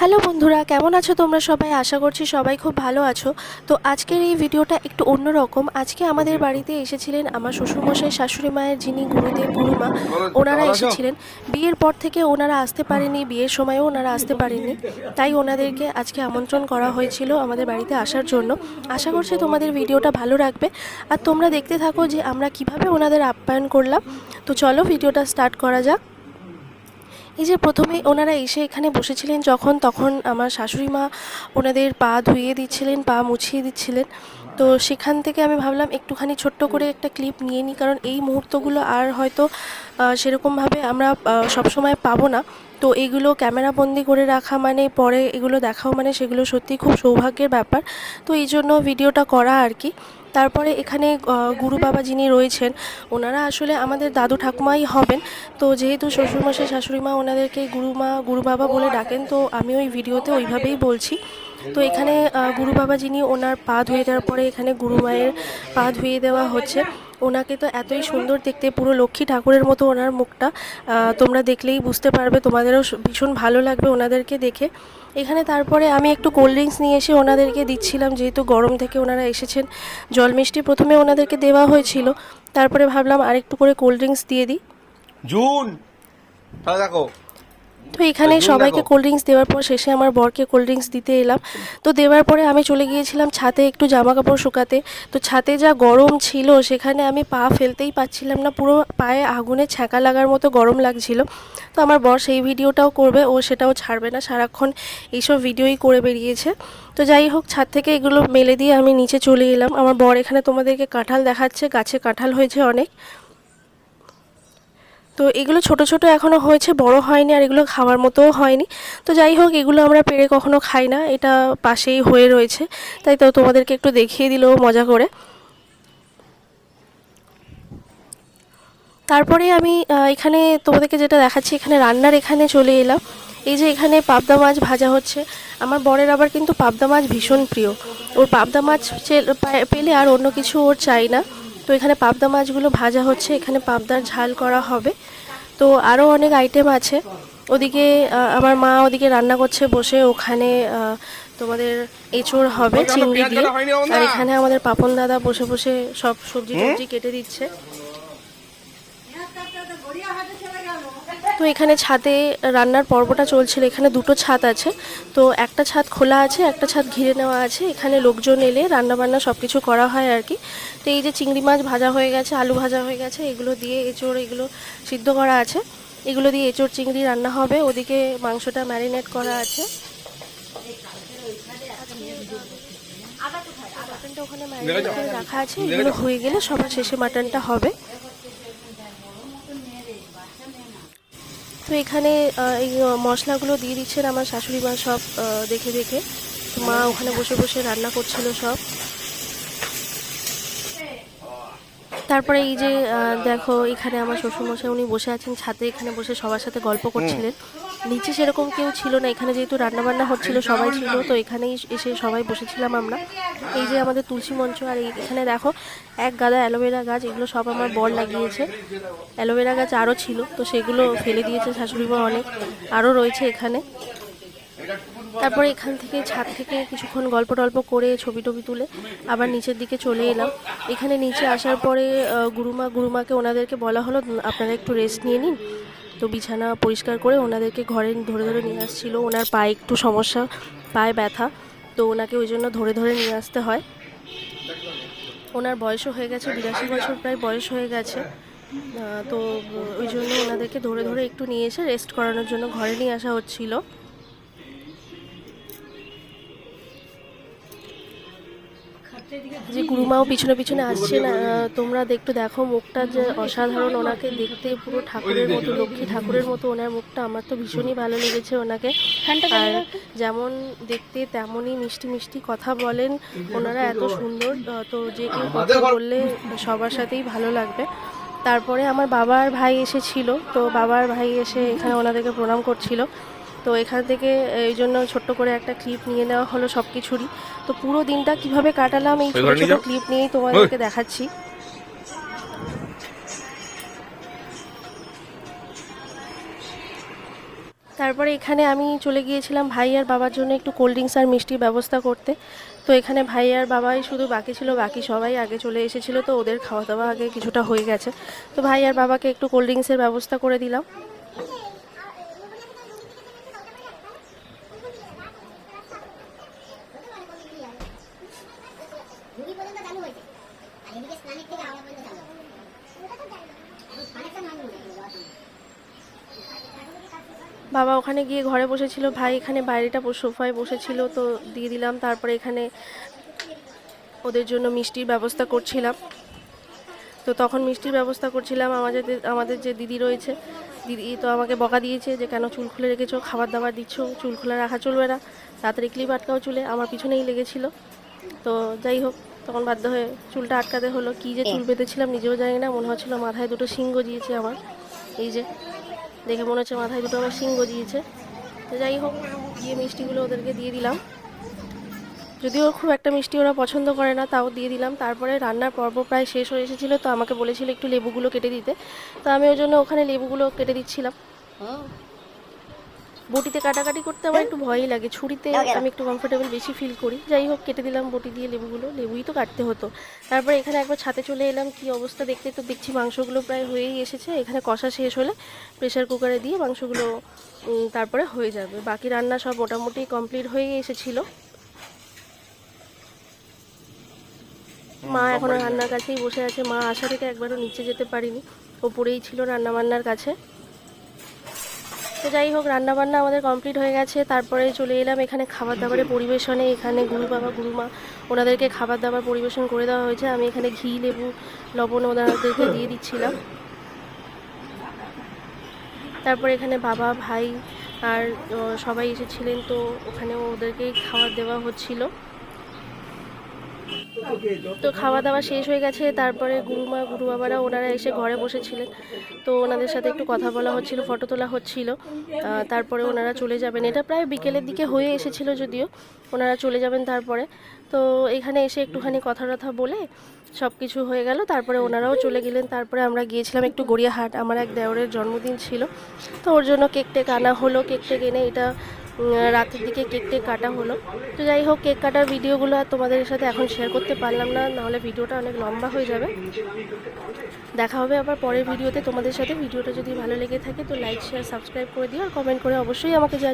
Hello বন্ধুরা কেমন আছো তোমরা সবাই? আশা করছি সবাই খুব ভালো আছো। তো আজকের এই ভিডিওটা একটু অন্যরকম। আজকে আমাদের বাড়িতে এসেছিলেন আমার শ্বশুরমশাই শাশুড়ি মায়ের যিনি গুরুদেব গুরুমা ওনারা এসেছিলেন। বিয়ের পর থেকে ওনারা আসতে পারেনি বিয়ের সময়ও ওনারা আসতে পারেনি। তাই ওনাদেরকে আজকে আমন্ত্রণ করা হয়েছিল আমাদের বাড়িতে আসার জন্য। আশা করছি তোমাদের ভিডিওটা ভালো রাখবে। আর তোমরা দেখতে থাকো যে আমরা কীভাবে ওনাদের আপ্যায়ন করলাম। তো চলো ভিডিওটা স্টার্ট করা যাক। এই যে প্রথমে ওনারা এসে এখানে বসেছিলেন যখন, তখন আমার শাশুড়ি মা ওনাদের পা ধুয়ে দিচ্ছিলেন, পা মুছিয়ে দিচ্ছিলেন। তো সেখান থেকে আমি ভাবলাম একটুখানি ছোট্ট করে একটা ক্লিপ নিয়ে নিই, কারণ এই মুহূর্তগুলো আর হয়তো সেরকমভাবে আমরা সব সময় পাবো না। তো এগুলো ক্যামেরা বন্দি করে রাখা মানে পরে এগুলো দেখাও মানে সেগুলো সত্যি খুব সৌভাগ্যের ব্যাপার। তো এই জন্য ভিডিওটা করা আর কি। তারপরে এখানে গুরু বাবা যিনি রয়েছেন, ওনারা আসলে আমাদের দাদু ঠাকুমাই হবেন। তো যেহেতু শ্বশুরমশাই শাশুড়ি মা ওনাদেরকে গুরুমা গুরু বাবা বলে ডাকেন, তো আমি ওই ভিডিওতে ওইভাবেই বলছি। তো এখানে গুরু বাবা যিনি ওনার পা ধুয়ে দেওয়ার পরে এখানে গুরু মায়ের পা ধুয়ে দেওয়া হচ্ছে। ওনাকে তো এতই সুন্দর দেখতে, পুরো লক্ষ্মী ঠাকুরের মতো ওনার মুখটা। তোমরা দেখলেই বুঝতে পারবে, তোমাদেরও ভীষণ ভালো লাগবে ওনাদেরকে দেখে। এখানে তারপরে আমি একটু কোল্ড ড্রিঙ্কস নিয়ে এসে ওনাদেরকে দিচ্ছিলাম, যেহেতু গরম থেকে ওনারা এসেছেন। জল মিষ্টি প্রথমে ওনাদেরকে দেওয়া হয়েছিল, তারপরে ভাবলাম আরেকটু করে কোল্ড ড্রিঙ্কস দিয়ে দিই। জুন দেখো তো এখানে সবাইকে কোল্ড ড্রিঙ্কস দেওয়ার পর শেষে আমার বরকে কোল্ড ড্রিঙ্কস দিতে এলাম। তো দেওয়ার পরে আমি চলে গিয়েছিলাম ছাদে একটু জামা কাপড় শুকাতে। তো ছাদে যা গরম ছিল সেখানে আমি পা ফেলতেই পাচ্ছিলাম না পুরো পায়ে আগুনে ছ্যাঁকা লাগার মতো গরম লাগছিল। তো আমার বর সেই ভিডিওটাও করবে ও সেটাও ছাড়বে না সারাক্ষণ এইসব ভিডিওই করে বেরিয়েছে। তো যাই হোক ছাদ থেকে এগুলো মেলে দিয়ে আমি নিচে চলে এলাম। আমার বর এখানে তোমাদেরকে কাঁঠাল দেখাচ্ছে গাছে কাঁঠাল হয়েছে অনেক। তো এগুলো ছোট ছোট এখনও হয়েছে, বড় হয়নি আর এগুলো খাওয়ার মতোও হয়নি। তো যাই হোক, এগুলো আমরা পেরে কখনো খাই না, এটা পাশেই হয়ে রয়েছে। তাই তো তোমাদেরকে একটু দেখিয়ে দিল মজা করে। তারপরে আমি এখানে তোমাদেরকে যেটা দেখাচ্ছি, এখানে রান্নার এখানে চলে এলাম। এই যে এখানে পাবদা মাছ ভাজা হচ্ছে। আমার বরের আবার কিন্তু পাবদা মাছ ভীষণ প্রিয়। ওর পাবদা মাছ পেলে আর অন্য কিছু ওর চাই না। তো এখানে পাবদা মাছগুলো ভাজা হচ্ছে এখানে পাবদার ঝাল করা হবে। তো আরও অনেক আইটেম আছে। ওদিকে আমার মা ওদিকে রান্না করছে বসে ওখানে আহ, তোমাদের এঁচড় হবে চিংড়ি দিয়ে। আর এখানে আমাদের পাপন দাদা বসে বসে সব সবজি টবজি কেটে দিচ্ছে। তো এখানে ছাদে রান্নার পর্বটা চলছিল এখানে দুটো ছাদ আছে তো একটা ছাদ খোলা আছে একটা ছাদ ঘিরে নেওয়া আছে এখানে লোকজন এলে রান্না বান্না সব কিছু করা হয় আর কি তো এই যে চিংড়ি মাছ ভাজা হয়ে গেছে আলু ভাজা হয়ে গেছে এগুলো দিয়ে এঁচড় এগুলো সিদ্ধ করা আছে এগুলো দিয়ে এঁচড় চিংড়ি রান্না হবে ওদিকে মাংসটা ম্যারিনেট করা আছে মাটনটা ওখানে ম্যারিনেট করে রাখা আছে এগুলো হয়ে গেলে সবার শেষে মাটনটা হবে তো এখানে এই মশলাগুলো দিয়ে দিচ্ছেন আমার শাশুড়ি মা সব দেখে দেখে। মা ওখানে বসে বসে রান্না করছিল সব। তারপরে এই যে দেখো এখানে আমার শ্বশুরমশাই উনি বসে আছেন ছাদে এখানে বসে সবার সাথে গল্প করছিলেন। নিচে সেরকম কেউ ছিল না এখানে যেহেতু রান্না বান্না হচ্ছিল সবাই ছিল তো এখানেই এসে সবাই বসেছিলাম আমরা। এই যে আমাদের তুলসী মঞ্চ আর এই- এখানে দেখো এক গাদা অ্যালোভেরা গাছ এগুলো সব আমার বর লাগিয়েছে। অ্যালোভেরা গাছ আরও ছিল তো সেগুলো ফেলে দিয়েছে শাশুড়ি মা অনেক আরও রয়েছে এখানে। তারপরে এখান থেকে ছাদ থেকে কিছুক্ষণ গল্প টল্প করে ছবি টবি তুলে আবার নিচের দিকে চলে এলাম। এখানে নিচে আসার পরে গুরুমা, গুরুমাকে ওনাদেরকে বলা হলো আপনারা একটু রেস্ট নিয়ে নিন। তো বিছানা পরিষ্কার করে ওনাদেরকে ঘরে ধরে ধরে নিয়ে আসছিল। ওনার পায়ে একটু সমস্যা, পায়ে ব্যথা, তো ওনাকে ওই জন্য ধরে ধরে নিয়ে আসতে হয়। ওনার বয়সও হয়ে গেছে, বিরাশি বছর প্রায় বয়স হয়ে গেছে। তো ওই জন্য ওনাদেরকে ধরে ধরে একটু নিয়ে এসে রেস্ট করানোর জন্য ঘরে নিয়ে আসা হচ্ছিল। যে গুরুমাও পিছনে পিছনে আসছেন তোমরা একটু দেখো মুখটা যে অসাধারণ ওনাকে দেখতে পুরো ঠাকুরের মতো লক্ষ্মী ঠাকুরের মতো ওনার মুখটা। আমার তো ভীষণই ভালো লেগেছে ওনাকে। আর যেমন দেখতে তেমনই মিষ্টি মিষ্টি কথা বলেন। ওনারা এত সুন্দর তো যে কেউ কথা বললে সবার সাথেই ভালো লাগবে। তারপরে আমার বাবার ভাই এসেছিল তো বাবার ভাই এসে এখানে ওনাদেরকে প্রণাম করছিল। তো এখান থেকে এই জন্য ছোট্ট করে একটা ক্লিপ নিয়ে নেওয়া হলো সব কিছুরই তো পুরো দিনটা কীভাবে কাটালাম এই ছোট ছোট। ক্লিপ নিয়েই তোমাদেরকে দেখাচ্ছি। তারপরে এখানে আমি চলে গিয়েছিলাম ভাই আর বাবার জন্য একটু কোল্ড ড্রিঙ্কস আর মিষ্টির ব্যবস্থা করতে। তো এখানে ভাই আর বাবাই শুধু বাকি ছিল বাকি সবাই আগে চলে এসেছিল তো ওদের খাওয়া দাওয়া আগে কিছুটা হয়ে গেছে। তো ভাই আর বাবাকে একটু কোল্ড ড্রিঙ্কসের ব্যবস্থা করে দিলাম। বাবা ওখানে গিয়ে ঘরে বসেছিল, ভাই এখানে বাইরেটা সোফায় বসেছিল, তো দিয়ে দিলাম, তারপরে এখানে ওদের জন্য মিষ্টির ব্যবস্থা করছিলাম। তো তখন মিষ্টির ব্যবস্থা করছিলাম, আমাদের আমাদের যে দিদি রয়েছে, দিদি তো আমাকে বকা দিয়েছে যে, কেন চুল খুলে রেখেছো? খাবার দাবার দিচ্ছ? চুল খোলা রাখা চলবে না? তাড়াতাড়ি ক্লিপ আটকাও চুলে? আমার পিছনেই লেগেছিল। তো যাই হোক তখন বাধ্য হয়ে চুলটা আটকাতে হলো। কী যে চুল বেঁধেছিলাম নিজেও জানি না মনে হচ্ছিল মাথায় দুটো শিং গজিয়েছে আমার। এই যে দেখে মনে হচ্ছে মাথায় দুটো আমার শিং গজিয়েছে। তো যাই হোক গিয়ে মিষ্টিগুলো ওদেরকে দিয়ে দিলাম। যদিও খুব একটা মিষ্টি ওরা পছন্দ করে না তাও দিয়ে দিলাম। তারপরে রান্নার পর্ব প্রায় শেষ হয়ে এসেছিল তো আমাকে বলেছিল একটু লেবুগুলো কেটে দিতে। তো আমি ওই জন্য ওখানে লেবুগুলো কেটে দিচ্ছিলাম। বটিতে কাটাকাটি করতে আমার একটু ভয়ই লাগে। ছুরিতে আমি একটু কমফোর্টেবল বেশি ফিল করি। যাই হোক কেটে দিলাম বটি দিয়ে লেবুগুলো। লেবুই তো কাটতে হতো। তারপরে এখানে একবার ছাতে চলে এলাম। কি অবস্থা দেখতে তো দেখছি মাংসগুলো প্রায় হয়েই এসেছে। এখানে কষা শেষ হলে প্রেশার কুকারে দিয়ে মাংসগুলো তারপরে হয়ে যাবে। বাকি রান্না সব মোটামুটি কমপ্লিট হয়ে এসেছিল। মা এখনও রান্নার কাছেই বসে আছে। মা আসা থেকে একবারও নিচে যেতে পারিনি। ওপরেই ছিল রান্না বান্নার কাছে। তো যাই হোক, রান্নাবান্না আমাদের কমপ্লিট হয়ে গেছে। তারপরে চলে এলাম এখানে খাবার দাবারের পরিবেশনে। এখানে গুরু বাবা গুরুমা ওনাদেরকে খাবার দাবার পরিবেশন করে দেওয়া হয়েছে। আমি এখানে ঘি, লেবু, লবণ ওনাদেরকে দিয়ে দিচ্ছিলাম। তারপরে এখানে বাবা, ভাই আর সবাই এসেছিলেন, তো ওখানে ওদেরকেই খাবার দেওয়া হচ্ছিল। তো খাওয়া দাওয়া শেষ হয়ে গেছে, তারপরে গুরুমা গুরু বাবারা ওনারা এসে ঘরে বসেছিলেন। তো ওনাদের সাথে একটু কথা বলা হচ্ছিল, ফটো তোলা হচ্ছিল। তারপরে ওনারা চলে যাবেন। এটা প্রায় বিকেলের দিকে হয়ে এসেছিল যদিও, ওনারা চলে যাবেন তারপরে। তো এখানে এসে একটুখানি কথা টথা বলে সব কিছু হয়ে গেল, তারপরে ওনারাও চলে গেলেন। তারপরে আমরা গিয়েছিলাম একটু গড়িয়াহাট। আমার এক দেওরের জন্মদিন ছিল। তো ওর জন্য কেক টেক আনা হলো, কেক টেক এনে এটা রাতের দিকে কেক টেক কাটা হলো। তো যাই হোক, কেক কাটার ভিডিওগুলো আর তোমাদের সাথে এখন শেয়ার করতে পারলাম না, নাহলে ভিডিওটা অনেক লম্বা হয়ে যাবে। দেখা হবে আবার পরের ভিডিওতে তোমাদের সাথে। ভিডিওটা যদি ভালো লেগে থাকে তো লাইক শেয়ার সাবস্ক্রাইব করে দিও আর কমেন্ট করে অবশ্যই আমাকে